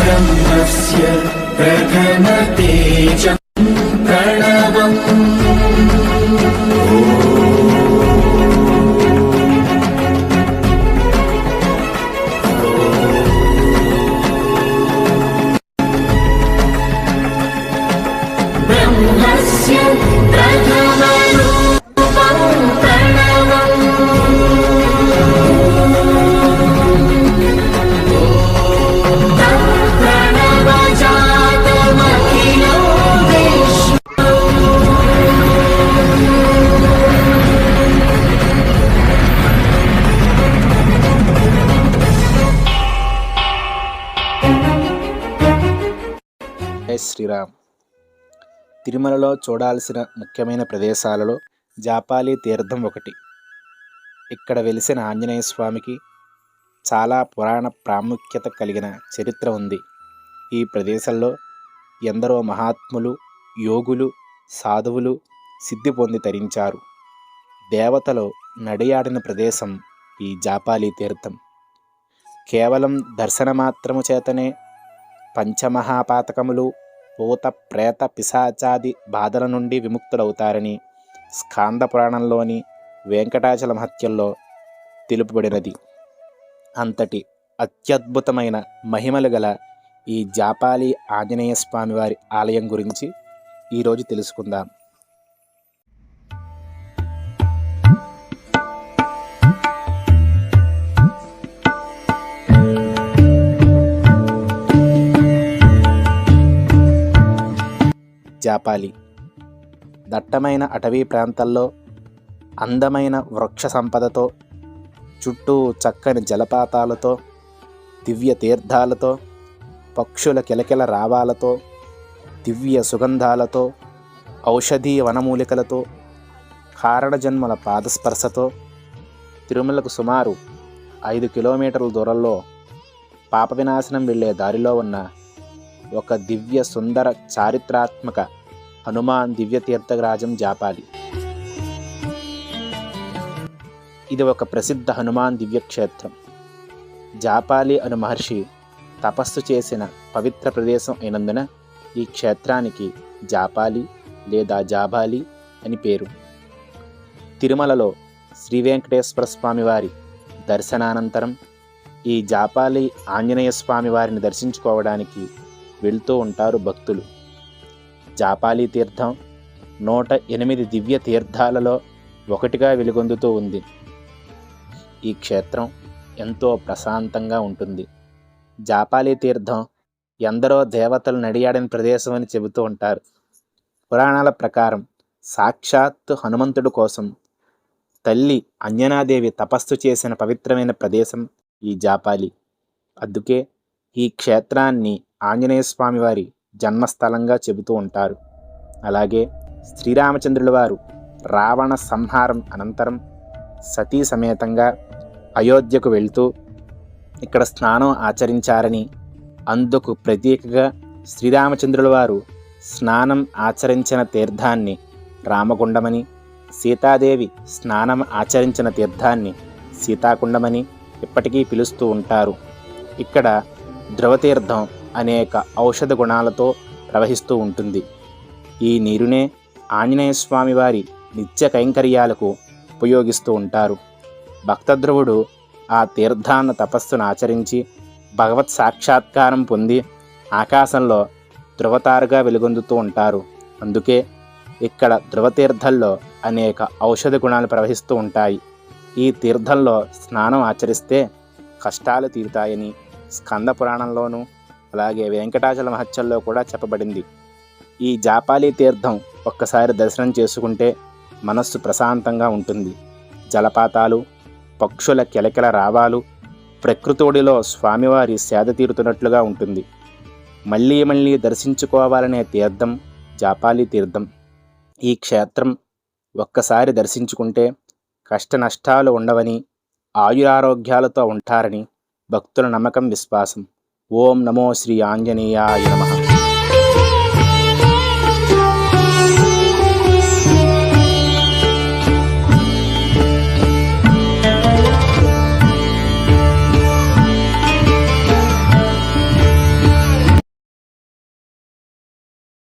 ब्रह्मस्य प्रथमतेजं జై శ్రీరామ్. తిరుమలలో చూడాల్సిన ముఖ్యమైన ప్రదేశాలలో జాపాలి తీర్థం ఒకటి. ఇక్కడ వెలిసిన ఆంజనేయ స్వామికి చాలా పురాణ ప్రాముఖ్యత కలిగిన చరిత్ర ఉంది. ఈ ప్రదేశంలో ఎందరో మహాత్ములు యోగులు సాధువులు సిద్ధి పొంది తరించారు. దేవతలు నడియాడిన ప్రదేశం ఈ జాపాలి తీర్థం. కేవలం దర్శన మాత్రము చేతనే పంచమహాపాతకములు భూత ప్రేత పిశాచాది బాధల నుండి విముక్తులవుతారని స్కాంద పురాణంలోని వెంకటాచల మహత్యంలో తెలుపబడినది. అంతటి అత్యద్భుతమైన మహిమలు గల ఈ జాపాలి ఆంజనేయ స్వామివారి ఆలయం గురించి ఈరోజు తెలుసుకుందాం. జాపాలి. దట్టమైన అటవీ ప్రాంతాల్లో అందమైన వృక్ష సంపదతో చుట్టూ చక్కని జలపాతాలతో దివ్య తీర్థాలతో పక్షుల కిలకిల రావాలతో దివ్య సుగంధాలతో ఔషధీయ వనమూలికలతో కారణజన్మల పాదస్పర్శతో తిరుమలకు సుమారు ఐదు కిలోమీటర్ల దూరంలో పాప వినాశనం వెళ్ళే దారిలో ఉన్న ఒక దివ్య సుందర చారిత్రాత్మక హనుమాన్ దివ్య తీర్థరాజం జాపాలి. ఇది ఒక ప్రసిద్ధ హనుమాన్ దివ్యక్షేత్రం జాపాలి అను మహర్షి తపస్సు చేసిన పవిత్ర ప్రదేశం అయినందున ఈ క్షేత్రానికి జాపాలి లేదా జాబాలి అని పేరు. తిరుమలలో శ్రీ వెంకటేశ్వర స్వామివారి దర్శనానంతరం ఈ జాపాలి ఆంజనేయ స్వామి వారిని దర్శించుకోవడానికి వెళ్తూ ఉంటారు భక్తులు. జాపాలి తీర్థం నూట ఎనిమిది దివ్య తీర్థాలలో ఒకటిగా వెలుగొందుతూ ఉంది. ఈ క్షేత్రం ఎంతో ప్రశాంతంగా ఉంటుంది. జాపాలి తీర్థం ఎందరో దేవతలు నడియాడని ప్రదేశం అని చెబుతూ ఉంటారు. పురాణాల ప్రకారం సాక్షాత్తు హనుమంతుడు కోసం తల్లి అంజనాదేవి తపస్సు చేసిన పవిత్రమైన ప్రదేశం ఈ జాపాలి. అందుకే ఈ క్షేత్రాన్ని ఆంజనేయ స్వామి వారి జన్మస్థలంగా చెబుతూ ఉంటారు. అలాగే శ్రీరామచంద్రుల వారు రావణ సంహారం అనంతరం సతీ సమేతంగా అయోధ్యకు వెళ్తూ ఇక్కడ స్నానం ఆచరించారని అందుకు ప్రతీకగా శ్రీరామచంద్రుల వారు స్నానం ఆచరించిన తీర్థాన్ని రామగుండమని సీతాదేవి స్నానం ఆచరించిన తీర్థాన్ని సీతాకుండమని ఇప్పటికీ పిలుస్తూ ఉంటారు. ఇక్కడ ధ్రువతీర్థం అనేక ఔషధ గుణాలతో ప్రవహిస్తూ ఉంటుంది. ఈ నీరునే ఆంజనేయ స్వామి వారి నిత్య కైంకర్యాలకు ఉపయోగిస్తూ ఉంటారు. భక్తధ్రువుడు ఆ తీర్థాన్న తపస్సును ఆచరించి భగవత్ సాక్షాత్కారం పొంది ఆకాశంలో ధృవతారుగా వెలుగొందుతూ ఉంటారు. అందుకే ఇక్కడ ధృవతీర్థంలో అనేక ఔషధ గుణాలు ప్రవహిస్తూ ఉంటాయి. ఈ తీర్థంలో స్నానం ఆచరిస్తే కష్టాలు తీరుతాయని స్కంద పురాణంలోనూ అలాగే వెంకటాచల మహత్యంలో కూడా చెప్పబడింది. ఈ జాపాలి తీర్థం ఒక్కసారి దర్శనం చేసుకుంటే మనస్సు ప్రశాంతంగా ఉంటుంది. జలపాతాలు పక్షుల కిలకిల రావాలు ప్రకృతోడిలో స్వామివారి సేద తీరుతున్నట్లుగా ఉంటుంది. మళ్ళీ మళ్ళీ దర్శించుకోవాలనే తీర్థం జాపాలి తీర్థం. ఈ క్షేత్రం ఒక్కసారి దర్శించుకుంటే కష్ట నష్టాలు ఉండవని ఆయురారోగ్యాలతో ఉంటారని భక్తుల నమ్మకం విశ్వాసం. ఓం నమో శ్రీ ఆంజనేయాయ నమ.